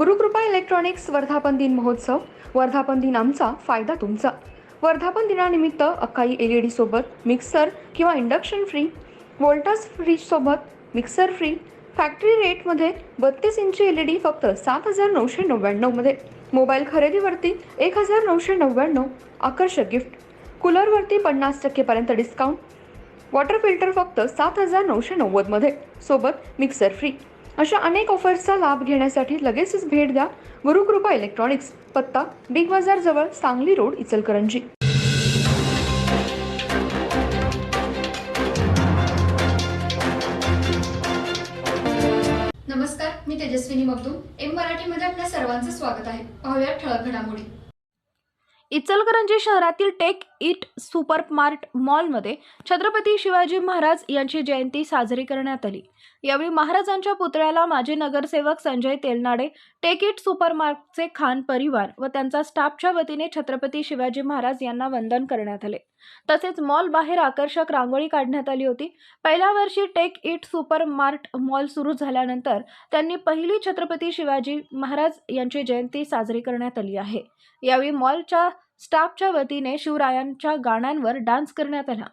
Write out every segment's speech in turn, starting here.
Gurukrupa electronics वर्धापन दिन महोत्सव. वर्धापन दिन आमचा फायदा तुमचा. वर्धापन दिनानिमित्त अकाई एल ई डीसोबत मिक्सर किंवा इंडक्शन फ्री वोल्टास फ्रीजसोबत मिक्सर फ्री फॅक्टरी रेटमध्ये बत्तीस इंची एल ई डी फक्त सात हजार नऊशे नव्याण्णवमध्ये मोबाईल खरेदीवरती एक हजार नऊशे नव्याण्णव आकर्षक गिफ्ट कूलरवरती पन्नास टक्केपर्यंत डिस्काउंट वॉटर फिल्टर फक्त सात हजार नऊशे नव्वदमध्ये सोबत मिक्सर फ्री अशा अनेक ऑफर्सचा लाभ घेण्यासाठी लगेचच भेट द्या. गुरुकृपा इलेक्ट्रॉनिक्स. पत्ता बिग बाजार जवळ सांगली रोड इचलकरंजी. नमस्कार मी तेजस्विनी मगदूम. एम मराठीमध्ये आपल्या सर्वांचं स्वागत आहे. पाहूया ठळक घडामोडी. इचलकरंजी शहरातील टेक इट सुपर मार्ट मॉलमध्ये छत्रपती शिवाजी महाराज यांची जयंती साजरी करण्यात आली. यावेळी महाराजांच्या पुतळ्याला माजी नगरसेवक Sanjay Telnade take it super Khan परिवार व त्यांचा स्टाफच्या वतीने छत्रपती शिवाजी महाराज यांना वंदन करण्यात आले. तसेच मॉल बाहेर आकर्षक रांगोळी काढण्यात आली होती. पहिल्या वर्षी take it super mart mall सुरू झाल्यानंतर त्यांनी पहिली छत्रपती शिवाजी महाराज यांची जयंती साजरी करण्यात आली आहे. यावेळी मॉलच्या स्टाफच्या वतीने शिवरायांच्या गाण्यांवर डान्स करण्यात आला.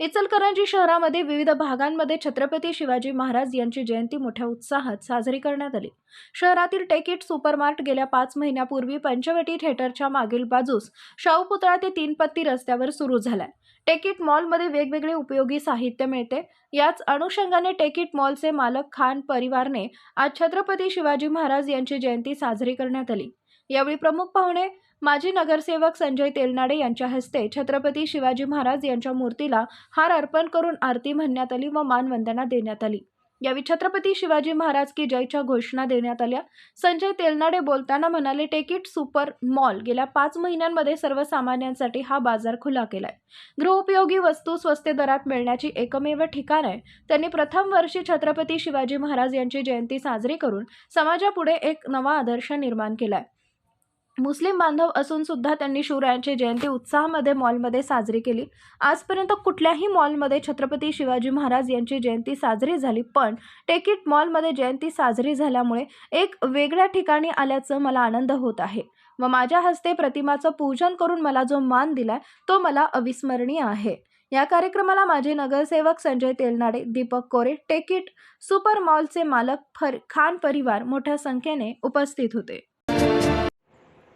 इचलकरंजी शहरामध्ये विविध भागांमध्ये छत्रपती शिवाजी महाराज यांची जयंती मोठ्या उत्साहात साजरी करण्यात आली. शहरातील टेकिट सुपरमार्ट गेल्या पाच महिन्यापूर्वी पंचवटी थिएटरच्या मागील बाजूस शाहू पुतळा ते तीनपत्ती रस्त्यावर सुरू झालाय. टेकिट मॉलमध्ये वेगवेगळे उपयोगी साहित्य मिळते. याच अनुषंगाने टेकिट मॉलचे मालक खान परिवारने आज छत्रपती शिवाजी महाराज यांची जयंती साजरी करण्यात आली. यावेळी प्रमुख पाहुणे माजी नगरसेवक संजय तेलनाडे यांच्या हस्ते छत्रपती शिवाजी महाराज यांच्या मूर्तीला हार अर्पण करून आरती म्हणण्यात आली व मानवंदना देण्यात आली. यावेळी छत्रपती शिवाजी महाराज की जयच्या घोषणा देण्यात आल्या. संजय तेलनाडे बोलताना म्हणाले टेकिट सुपर मॉल. गेल्या पाच महिन्यांमध्ये सर्वसामान्यांसाठी हा बाजार खुला केलाय. गृहोपयोगी वस्तू स्वस्त दरात मिळण्याची एकमेव ठिकाण आहे. त्यांनी प्रथम वर्षी छत्रपती शिवाजी महाराज यांची जयंती साजरी करून समाजापुढे एक नवा आदर्श निर्माण केलाय. मुस्लिम बांधव असून सुद्धा त्यांनी शिवरायांची जयंती उत्साहामध्ये मॉलमध्ये साजरी केली. आजपर्यंत कुठल्याही मॉलमध्ये छत्रपती शिवाजी महाराज यांची जयंती साजरी झाली पण टेकिट मॉलमध्ये जयंती साजरी झाल्यामुळे एक वेगळ्या ठिकाणी आल्याचं मला आनंद होत आहे. व माझ्या हस्ते प्रतिमाचं पूजन करून मला जो मान दिलाय तो मला अविस्मरणीय आहे. या कार्यक्रमाला माजी नगरसेवक संजय तेलनाडे दीपक कोरे टेकिट सुपर मॉलचे मालक फर खान परिवार मोठ्या संख्येने उपस्थित होते.